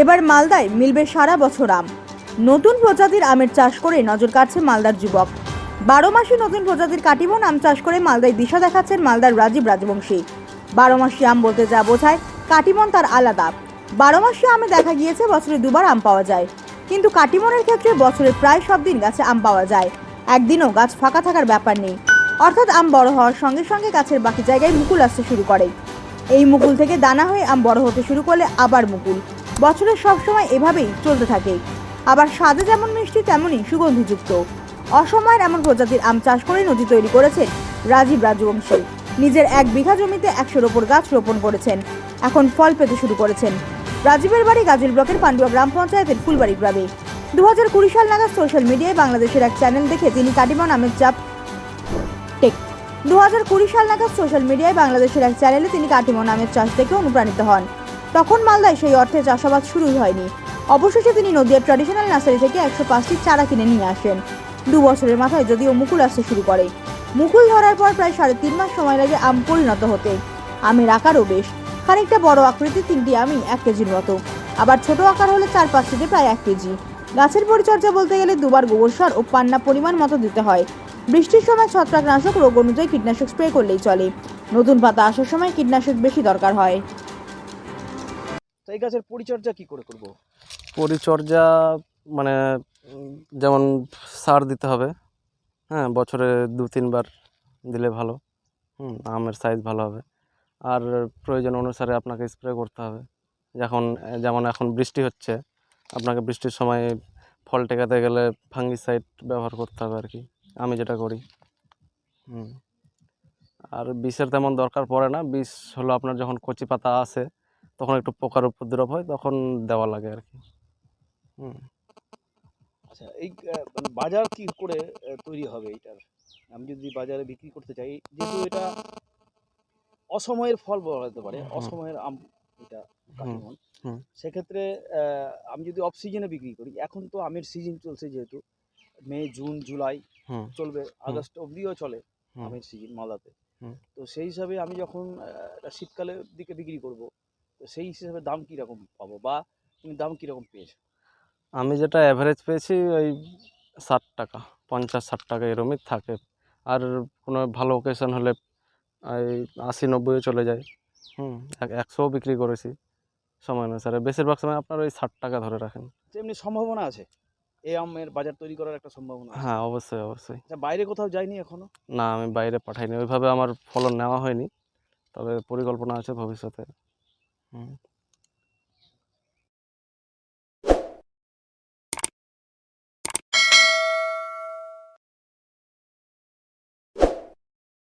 এবার মালদায় মিলবে সারা বছর আম। নতুন প্রজাতির আমের চাষ করে নজর কাটছে মালদার যুবক। বারো মাসে নতুন প্রজাতির কাটিমন আম চাষ করে মালদায় দিশা দেখাচ্ছেন মালদার রাজীব রাজবংশী। বারো মাসি আম বলতে যা বোঝায় কাটিমন তার আলাদা। বারো মাসে আমে দেখা গিয়েছে বছরে দুবার আম পাওয়া যায়। কিন্তু কাটিমনের ক্ষেত্রে বছরে প্রায় সব দিন গাছে আম পাওয়া যায়। একদিনও গাছ ফাঁকা থাকার ব্যাপার নেই। অর্থাৎ আম বড় হওয়ার সঙ্গে সঙ্গে গাছের বাকি জায়গায় মুকুল আসতে শুরু করে। এই মুকুল থেকে দানা হয়ে আম বড় হতে শুরু করলে আবার মুকুল। বছরের সব সময় এভাবেই চলতে থাকে। আবার স্বাদে যেমন মিষ্টি, তেমনই সুগন্ধিযুক্ত। অসময়ের এমন প্রজাতির আম চাষ করে নদী তৈরি করেছেন রাজীব রাজবংশী। নিজের এক বিঘা জমিতে একশোর ওপর গাছ রোপণ করেছেন। এখন ফল পেতে শুরু করেছেন। রাজীবের বাড়ি গাজল ব্লকের পান্ডুয়া গ্রাম পঞ্চায়েতের ফুলবাড়ি গ্রামে। দু হাজার কুড়ি সাল নাগাদ সোশ্যাল মিডিয়ায় বাংলাদেশের এক চ্যানেল দেখে তিনি কাটিমন আমের চাপ টেক। দু হাজার কুড়ি সাল নাগাদ সোশ্যাল মিডিয়ায় বাংলাদেশের এক চ্যানেলে তিনি কাটিমন আমের চাষ দেখে অনুপ্রাণিত হন। তখন মালদায় সেই অর্থে চাষাবাদ শুরুই হয়নি। অবশেষে তিনি নদিয়ার ট্র্যাডিশনাল নার্সারি থেকে একশো পাঁচটি চারা কিনে নিয়ে আসেন। দু বছরের মাথায় যদিও মুকুল আসতে শুরু করে। মুকুল ধরার পর প্রায় সাড়ে তিন মাস সময় লাগে আম পরিণত হতে। আমের আকারও বেশ। খানিকটা বড় আকৃতির তিনটি আমি এক কেজির মতো। আবার ছোট আকার হলে চার পাঁচটিতে প্রায় এক কেজি। গাছের পরিচর্যা বলতে গেলে দুবার গোবর সার ও পান্না পরিমাণ মতো দিতে হয়। বৃষ্টির সময় ছত্রাকনাশক রোগ অনুযায়ী কীটনাশক স্প্রে করলেই চলে। নতুন পাতা আসার সময় কীটনাশক বেশি দরকার হয়। তো এই গাছের পরিচর্যা কি করে করব? পরিচর্যা মানে যেমন সার দিতে হবে হ্যাঁ বছরে দু তিনবার দিলে ভালো, হুম, আমের সাইজ ভালো হবে। আর প্রয়োজন অনুসারে আপনাকে স্প্রে করতে হবে। যখন, যেমন এখন বৃষ্টি হচ্ছে, আপনাকে বৃষ্টির সময় ফল টেকাতে গেলে ফাঙ্গিসাইড ব্যবহার করতে হবে আর কি, আমি যেটা করি। হুম। আর বিষের তেমন দরকার পড়ে না, বিষ হলো আপনার যখন কচি পাতা আসে তখন একটু পোকার উপদ্রব হয় তখন দেওয়া লাগে আর কি। হুম। আচ্ছা এই বাজার কি করে তৈরি হবে এটার আমি যদি বাজারে বিক্রি করতে চাই যেহেতু এটা অসময়ের ফল বলা যেতে পারে অসময়ের আম এটা কাটিমন সেক্ষেত্রে আমি যদি অফ সিজনে বিক্রি করি এখন তো আমের সিজন চলছে যেহেতু মে জুন জুলাই চলবে আগস্ট অবধিও চলে আমের সিজন মালদাতে তো সেই হিসাবে আমি যখন শীতকালের দিকে বিক্রি করব তো সেই হিসাবে দাম কীরকম পাবো বা তুমি দাম কীরকম পেয়েছ? আমি যেটা অ্যাভারেজ পেয়েছি ওই ষাট টাকা পঞ্চাশ ষাট টাকা এরমই থাকে। আর কোনো ভালো ওকেশন হলে এই আশি নব্বইও চলে যায়। হুম এক- একশোও বিক্রি করেছি সময় অনুসারে। বেশিরভাগ সময় আপনার ওই ষাট টাকা ধরে রাখেন। তো এমনি সম্ভাবনা আছে? এই আমের বাজার তৈরি করার একটা সম্ভাবনা হ্যাঁ অবশ্যই অবশ্যই। আচ্ছা বাইরে কোথাও যাইনি এখনও? না আমি বাইরে পাঠাইনি। ওইভাবে আমার ফলন নেওয়া হয়নি। তবে পরিকল্পনা আছে ভবিষ্যতে। হুম